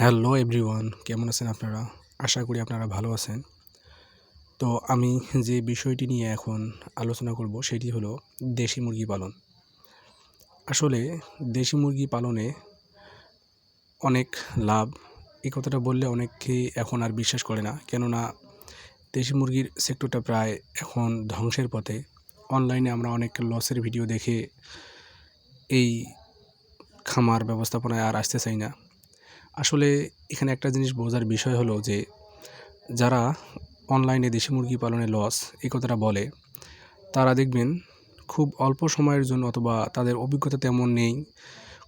Hello everyone, কেমন আছেন আপনারা? আশা করি আপনারা ভালো আছেন। তো আমি যে বিষয়টি নিয়ে এখন আলোচনা করব সেটি হলো দেশি মুরগি পালন। আসলে দেশি মুরগি পালনে অনেক লাভ, এই কথাটা বললে অনেকেই এখন আর বিশ্বাস করে না। কেননা দেশি মুরগির সেক্টরটা প্রায় এখন ধ্বংসের পথে। অনলাইনে আমরা অনেক লসের ভিডিও দেখে এই খামার ব্যবস্থাপনায় আর আসতে চাই না। আসলে এখানে একটা জিনিস বোঝার বিষয় হলো যে যারা অনলাইনে দেশি মুরগি পালনে লস এই কথাটা বলে, তারা দেখবেন খুব অল্প সময়ের জন্য অথবা তাদের অভিজ্ঞতা তেমন নেই,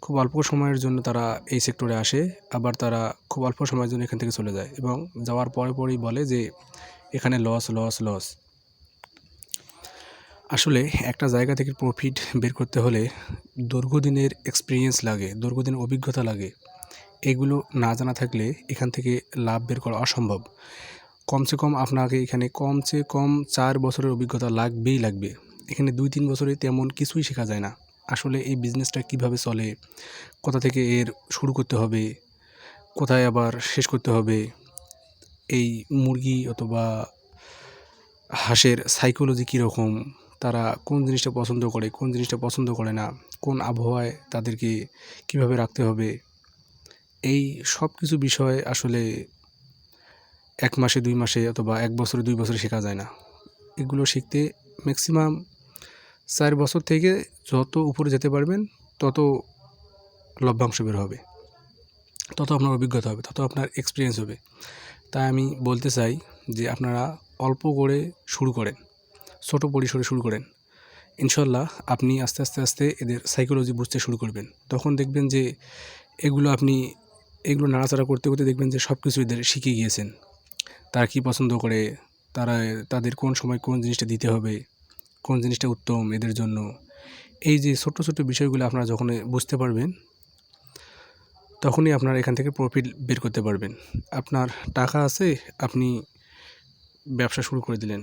খুব অল্প সময়ের জন্য তারা এই সেক্টরে আসে, আবার তারা খুব অল্প সময়ের জন্য এখান থেকে চলে যায় এবং যাওয়ার পরে পরেই বলে যে এখানে লস লস লস আসলে একটা জায়গা থেকে প্রফিট বের করতে হলে দীর্ঘদিনের এক্সপিরিয়েন্স লাগে দীর্ঘদিনের অভিজ্ঞতা লাগে। এগুলো না জানা থাকলে এখান থেকে লাভ বের করা অসম্ভব। কমসে কম আপনাকে এখানে কমসে কম চার বছরের অভিজ্ঞতা লাগবেই লাগবে। এখানে দুই তিন বছরে তেমন কিছুই শেখা যায় না। আসলে এই বিজনেসটা কীভাবে চলে? কোথা থেকে এর শুরু করতে হবে? কোথায় আবার শেষ করতে হবে? এই মুরগি অথবা হাঁসের সাইকোলজি কীরকম? তারা কোন জিনিসটা পছন্দ করে, কোন জিনিসটা পছন্দ করে না? কোন আবহাওয়ায় তাদেরকে কীভাবে রাখতে হবে? এই সব কিছু বিষয় আসলে এক মাসে, দুই মাসে অথবা এক বছরে, দুই বছরে শেখা যায় না। এগুলো শিখতে ম্যাক্সিমাম চার বছর থেকে যত উপরে যেতে পারবেন, তত লভ্যাংশ বের হবে। তত আপনার অভিজ্ঞতা হবে, তত আপনার এক্সপিরিয়েন্স হবে। তাই আমি বলতে চাই যে আপনারা অল্প করে শুরু করেন, ছোটো পরিসরে শুরু করেন। ইনশাল্লাহ আপনি আস্তে আস্তে আস্তে এদের সাইকোলজি বুঝতে শুরু করবেন। তখন দেখবেন যে এগুলো আপনি এগুলো নাড়াচাড়া করতে করতে দেখবেন যে সব কিছু এদের শিখে গিয়েছেন। তারা কী পছন্দ করে, তারা, তাদের কোন সময় কোন জিনিসটা দিতে হবে, কোন জিনিসটা উত্তম এদের জন্য। এই যে ছোট্ট ছোট্ট বিষয়গুলো আপনারা যখন বুঝতে পারবেন, তখনই আপনার এখান থেকে প্রফিট বের করতে পারবেন। আপনার টাকা আছে, আপনি ব্যবসা শুরু করে দিলেন।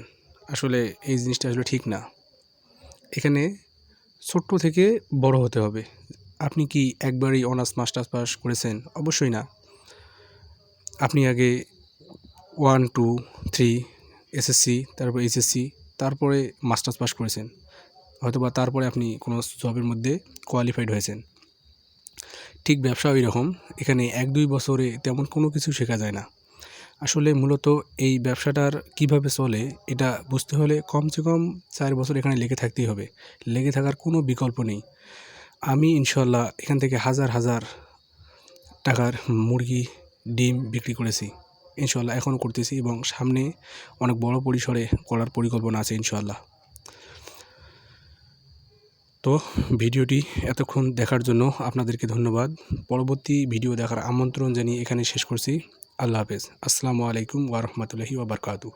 আসলে এই জিনিসটা আসলে ঠিক না। এখানে ছোট্ট থেকে বড় হতে হবে। আপনি কি একবারই অনার্স মাস্টার্স পাস করেছেন? অবশ্যই না। আপনি আগে ওয়ান, টু, থ্রি এসএসসি তারপর এইচএসসি তারপরে মাস্টার্স পাস করেছেন। হয়তোবা তারপরে আপনি কোনো জবের মধ্যে কোয়ালিফাইড হয়েছেন। ঠিক ব্যবসা ওই রকম এখানে এক, দুই বছরে তেমন কোনো কিছু শেখা যায় না। আসলে মূলত এই ব্যবসাটার কীভাবে চলে, এটা বুঝতে হলে কমসে কম চার বছর এখানে লেগে থাকতেই হবে। লেগে থাকার কোনো বিকল্প নেই। আমি ইনশাল্লাহ এখান থেকে হাজার হাজার টাকার মুরগি, ডিম বিক্রি করেছি। ইনশাল্লাহ এখনও করতেছি এবং সামনে অনেক বড় পরিসরে করার পরিকল্পনা আছে ইনশাল্লাহ। তো ভিডিওটি এতক্ষণ দেখার জন্য আপনাদেরকে ধন্যবাদ। পরবর্তী ভিডিও দেখার আমন্ত্রণ জানিয়ে এখানে শেষ করছি। আল্লাহ হাফেজ। আসসালামু আলাইকুম ওয়ারহমতুল্লাহি ওবরকাতু